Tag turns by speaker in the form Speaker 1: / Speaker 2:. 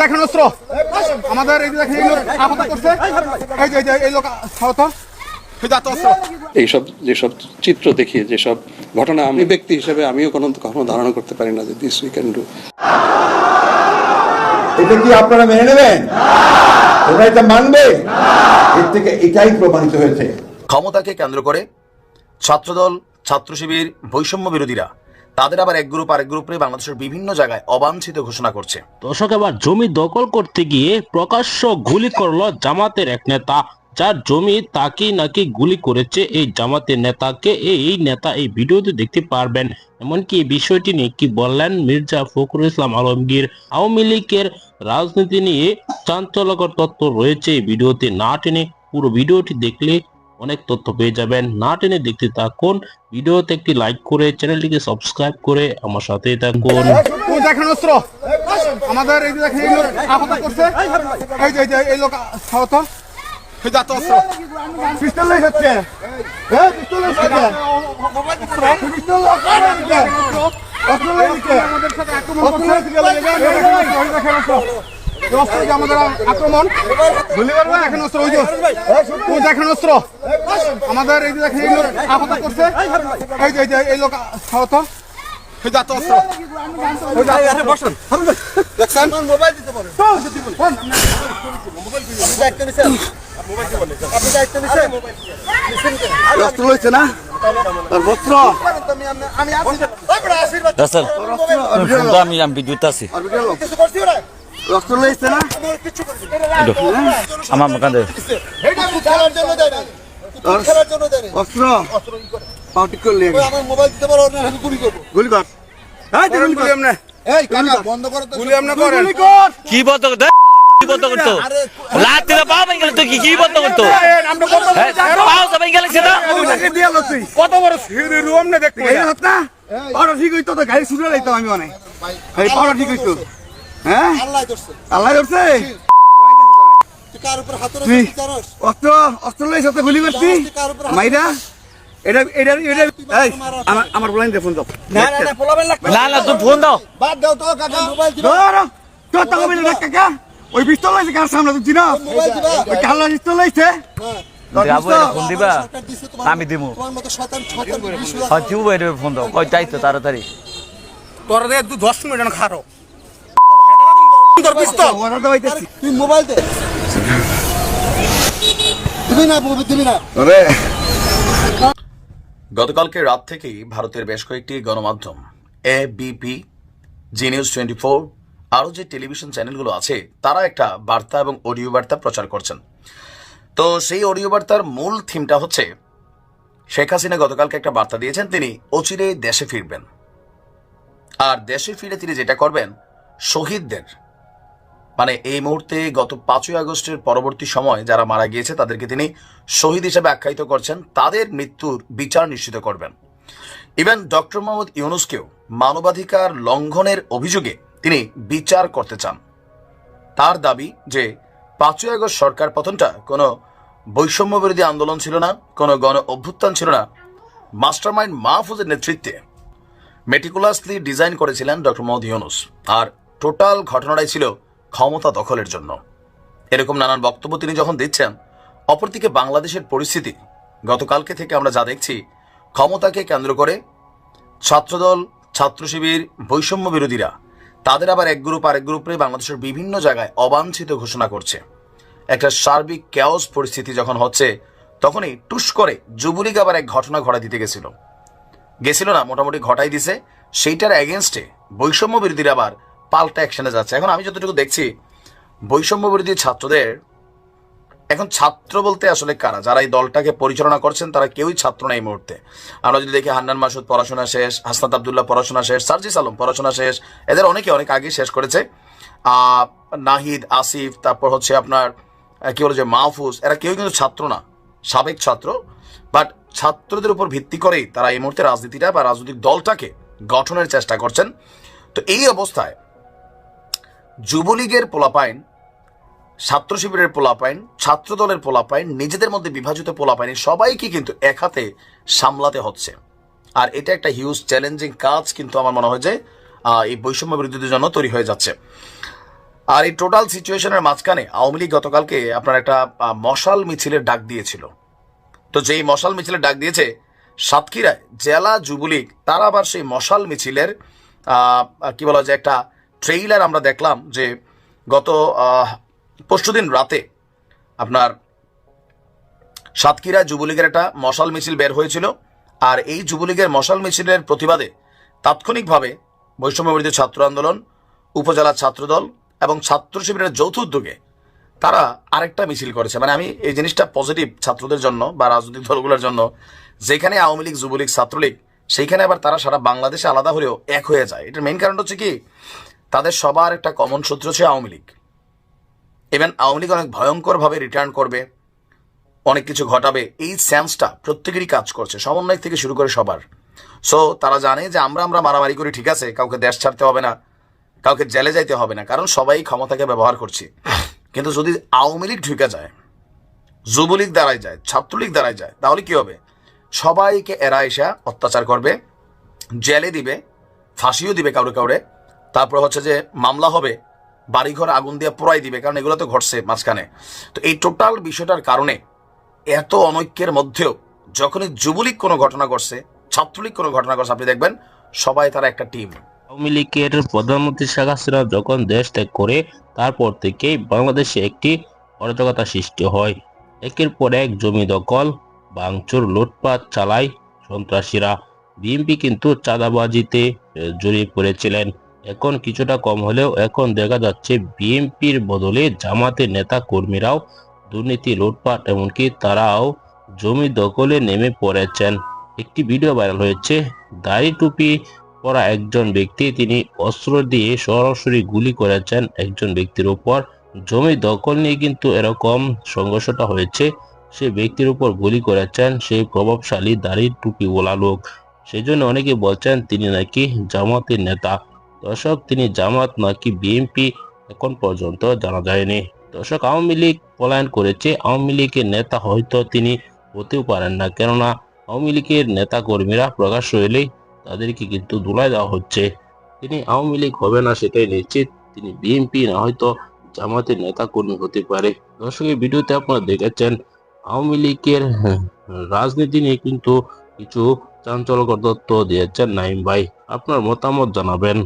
Speaker 1: দেখেন অস্ত্র। আমাদের এই দেখেন এই লোক আহত করছে। এই যে এই লোক আহত।
Speaker 2: এইসব যেসব চিত্র দেখি যেসব ঘটনা আমি ব্যক্তি হিসেবে আমিও কোনো কখনো ধারণা করতে পারি না যে দিস উই ক্যান ডু
Speaker 3: এটা কি আপনারা মেনে নেবেন? ওরা এটা মানবে? এর থেকে এটাই প্রমাণিত হয়েছে।
Speaker 4: ক্ষমতাকে কেন্দ্র করে ছাত্রদল ছাত্র শিবির বৈষম্য বিরোধীরা তাদের আবার এক গ্রুপ, আরেক গ্রুপে বাংলাদেশের বিভিন্ন জায়গায় অবাঞ্ছিত ঘোষণা করছে।
Speaker 5: দর্শক, এবার জমি দখল করতে গিয়ে প্রকাশ্য গুলি করল জামাতের এক নেতা, যার জমি তাকে নাকি গুলি করেছে এই জামাতের নেতাকে। এই নেতা এই ভিডিওতে দেখতে পারবেন, এমনকি এই বিষয়টি নিয়ে কি বললেন মির্জা ফখরুল ইসলাম আলমগীর। আওয়ামী লীগের রাজনীতি নিয়ে চাঞ্চল্যকর তথ্য রয়েছে এই ভিডিওতে। না টেনে পুরো ভিডিওটি দেখলে অনেক তথ্য পেয়ে যাবেন। না টেনে দেখতে থাকুন। ভিডিওতে একটি লাইক করে চ্যানেলটিকে সাবস্ক্রাইব করে আমার সাথে থাকুন।
Speaker 1: অস্ত্র। আমাদের সাথে আক্রমণ করছে। অস্ত্র যে আমাদের আক্রমণ দেখেন অস্ত্র ওই যে দেখেন অস্ত্র? আমাদের এই যে দেখেন আহত করছে। এই যে এই লোক আহত। এই যে এত অস্ত্র। ওই যে আরে বসেন দেখছেন? মোবাইল দিতে পারেন অস্ত্র লইছে না? আর বস্ত্র।
Speaker 6: রাসেল আমি আমি বিদ্যুৎ আছি।
Speaker 1: না?
Speaker 6: আমার কাঁদে।
Speaker 1: অস্ত্র? পাউটি করলে গুলি কর হ্যাঁ গুলি কর এমনে গুলি এমনে করেন।
Speaker 6: কি বন্ধ করতো? কি বন্ধ করতো? লাতি পা ভেঙে গেল তো কি কি বন্ধ করতো? হ্যাঁ, পাও তো। ভেঙে গেলে সেটা
Speaker 1: কত বড় সিঁড়ি রুম না দেখতে এই হাত না? পাড়া ঠিক হইতো তো গাড়ি ছুটে লাইতাম আমি মানে এই পাড়া ঠিক হইতো। হ্যাঁ? আল্লাহ ধরছে। তুই অস্ত্র অস্ত্র লই সাথে গুলি করছি মাইরা? এটা এটা এটা আমার দে ফোন দাও।
Speaker 6: না না তুমি ফোন দাও।
Speaker 1: ধরো তো কাকা। ওই পিস্তল লইছে কার সামনে তুই চিনো ওই কাল্লা পিস্তল লইছে?
Speaker 6: দিবা। আমি দিমু। হয় ফোন দাও। কয় তাড়াতাড়ি।
Speaker 1: তোর দশ মিনিট খারো তোর পিস্তল
Speaker 7: তুই মোবাইল দে। দিবি না দিবি না।
Speaker 1: ওরে
Speaker 4: গতকালকে রাত থেকেই ভারতের বেশ কয়েকটি গণমাধ্যম A BP Zee news twenty four আরও যে টেলিভিশন চ্যানেলগুলো আছে তারা একটা বার্তা এবং অডিও বার্তা প্রচার করছেন। তো সেই অডিও বার্তার মূল থিমটা হচ্ছে শেখ হাসিনা গতকালকে একটা বার্তা দিয়েছেন তিনি অচিরে দেশে ফিরবেন। আর দেশে ফিরে তিনি যেটা করবেন শহীদদের মানে এই মুহূর্তে গত পাঁচই আগস্টের পরবর্তী সময় যারা মারা গিয়েছে, তাদেরকে তিনি শহীদ হিসেবে আখ্যায়িত করছেন। তাদের মৃত্যুর বিচার নিশ্চিত করবেন। ইভেন ডক্টর মোহাম্মদ ইউনুসকেও মানবাধিকার লঙ্ঘনের অভিযোগে তিনি বিচার করতে চান। তার দাবি যে, পাঁচই আগস্ট সরকার পতনটা কোনো বৈষম্য বিরোধী আন্দোলন ছিল না, কোনো গণ অভ্যুত্থান ছিল না। মাস্টারমাইন্ড মাহফুজের নেতৃত্বে মেটিকুলাসলি ডিজাইন করেছিলেন ডক্টর মোহাম্মদ ইউনুস। আর টোটাল ঘটনাটাই ছিল ক্ষমতা দখলের জন্য। এরকম নানান বক্তব্য তিনি যখন দিচ্ছেন, অপরদিকে বাংলাদেশের পরিস্থিতি, গতকালকে থেকে আমরা যা দেখছি, ক্ষমতাকে কেন্দ্র করে ছাত্রদল, ছাত্র শিবির, বৈষম্য বিরোধীরা, তাদের আবার এক গ্রুপ আরেক গ্রুপে বাংলাদেশের বিভিন্ন জায়গায় অবাঞ্ছিত ঘোষণা করছে। একটা সার্বিক ক্যাওস পরিস্থিতি যখন হচ্ছে, তখনই টুস করে যুবলীগ আবার এক ঘটনা ঘটা দিতে গেছিল। গেছিল না, মোটামুটি ঘটাই দিছে। সেইটার এগেনস্টে বৈষম্য বিরোধীরা আবার পাল্টা অ্যাকশনে যাচ্ছে। এখন আমি যতটুকু দেখছি, বৈষম্য বিরোধী ছাত্রদের, এখন ছাত্র বলতে আসলে কারা? যারা এই দলটাকে পরিচালনা করছেন, তারা কেউই ছাত্র না এই মুহূর্তে। আমরা যদি দেখি হান্নান মাসুদ পড়াশোনা শেষ, হাসনাত আবদুল্লাহ পড়াশোনা শেষ, সার্জিস আলম পড়াশোনা শেষ, এদের অনেকে অনেক আগে শেষ করেছে। নাহিদ, আসিফ, তারপর হচ্ছে আপনার কি বলে যে, মাহফুজ, এরা কেউ কিন্তু ছাত্র না, সাবেক ছাত্র। বাট ছাত্রদের উপর ভিত্তি করেই তারা এই মুহূর্তে রাজনীতিটা বা রাজনৈতিক দলটাকে গঠনের চেষ্টা করছেন। তো এই অবস্থায় যুবলীগের পোলাপাইন, ছাত্র শিবিরের পোলাপাইন ছাত্র দলের পোলাপাইন, নিজেদের মধ্যে বিভাজিত পোলাপাইন সবাইকে কিন্তু এক হাতে সামলাতে হচ্ছে। আর এটা একটা হিউজ চ্যালেঞ্জিং কাজ কিন্তু আমার মনে হয় যে এই বৈষম্য বিরোধীদের জন্য তৈরি হয়ে যাচ্ছে। আর এই টোটাল সিচুয়েশনের মাঝখানে আওয়ামী লীগ গতকালকে আপনার একটা মশাল মিছিলের ডাক দিয়েছিল। তো যেই মশাল মিছিলের ডাক দিয়েছে, সাতক্ষীরায় জেলা যুবলীগ, তারা আবার সেই মশাল মিছিলের কি বলা যায়, একটা ট্রেইলার আমরা দেখলাম যে গত পরশুদিন রাতে আপনার সাতক্ষীরা যুবলীগের একটা মশাল মিছিল বের হয়েছিল আর এই যুবলীগের মশাল মিছিলের প্রতিবাদে তাৎক্ষণিকভাবে বৈষম্যবিরোধী ছাত্র আন্দোলন, উপজেলা ছাত্রদল এবং ছাত্র শিবিরের যৌথ উদ্যোগে তারা আরেকটা মিছিল করেছে। মানে আমি এই জিনিসটা পজিটিভ ছাত্রদের জন্য বা রাজনৈতিক দলগুলোর জন্য, যেখানে আওয়ামী লীগ, যুবলীগ, ছাত্রলীগ, সেইখানে আবার তারা সারা বাংলাদেশে আলাদা হলেও এক হয়ে যায়। এটার মেইন কারণ হচ্ছে কি তাদের সবার একটা কমন সূত্র হচ্ছে আওয়ামী লীগ। ইভেন আওয়ামী লীগ অনেক ভয়ঙ্করভাবে রিটার্ন করবে, অনেক কিছু ঘটাবে। এই সেন্সটা প্রত্যেকেরই কাজ করছে, সমন্বয় থেকে শুরু করে সবার। সো তারা জানে যে আমরা আমরা মারামারি করি, ঠিক আছে? কাউকে দেশ ছাড়তে হবে না, কাউকে জেলে যাইতে হবে না, কারণ সবাই ক্ষমতাকে ব্যবহার করছি। কিন্তু যদি আওয়ামী লীগ ঢুকে যায়, যুবলীগ দাঁড়ায় যায়, ছাত্রলীগ দাঁড়ায় যায়, তাহলে কি হবে? সবাইকে এরা এসা অত্যাচার করবে, জেলে দিবে, ফাঁসিও দিবে কাউরে কাউরে। তারপর হচ্ছে যে মামলা হবে, বাড়িঘর আগুন দিয়ে পোড়াই দিবে, কারণ এগুলো তো ঘটছে মাঝখানে। তো এই টোটাল বিষয়টার কারণে এত অনৈক্যের মধ্যেও যখনই যুবলীগ কোনো ঘটনা ঘটছে, ছাত্রলীগ কোনো ঘটনা ঘটছে, আপনি দেখবেন সবাই তারা একটা টিম।
Speaker 5: আওয়ামী লীগের প্রধানমন্ত্রী শেখ হাসিনা যখন দেশ ত্যাগ করে, তারপর থেকেই বাংলাদেশে একটি অরাজকতা সৃষ্টি হয়। একের পর এক জমি দখল, ভাঙচুর, লুটপাট চালায় সন্ত্রাসীরা। বিএনপি কিন্তু চাঁদাবাজিতে জড়িয়ে পড়েছিলেন। এখন কিছুটা কম হলেও এখন দেখা যাচ্ছে বিএনপির বদলে জামাতের নেতা কর্মীরাও দুর্নীতি, লুটপাট, এমনকি তারাও জমি দখলে নেমে পড়েছেন। একটি ভিডিও ভাইরাল হয়েছে। দাড়ি টুপি পরা একজন ব্যক্তি তিনি অস্ত্র দিয়ে সরাসরি গুলি করেছেন একজন ব্যক্তির উপর। জমি দখল নিয়ে কিন্তু এরকম সংঘর্ষটা হয়েছে। সে ব্যক্তির উপর গুলি করেছেন সেই প্রভাবশালী দাড়ির টুপিওয়ালা লোক। সেই জন্য অনেকে বলছেন তিনি নাকি জামাতের নেতা। দর্শক, তিনি জামাত নাকি বিএনপি এখন পর্যন্ত জানা যায়নি। দর্শক, আওয়ামী লীগ পলায়ন করেছে। আওয়ামী লীগের নেতা হয়তো তিনি হতেও পারেন না। কেননা, আওয়ামী লীগের নেতা কর্মীরা প্রকাশ হইলেই তাদেরকে কিন্তু ধুলাই দেওয়া হচ্ছে। তিনি আওয়ামী লীগ হবে না সেটাই নিশ্চিত। তিনি বিএনপি না, হয়তো জামাতের নেতা কর্মী হতে পারে। দর্শক, এই ভিডিওতে আপনারা দেখেছেন, আওয়ামী লীগের রাজনীতি নিয়ে কিন্তু কিছু চাঞ্চল্যকর তথ্য দিয়েছেন নাইম ভাই। আপনার মতামত জানাবেন।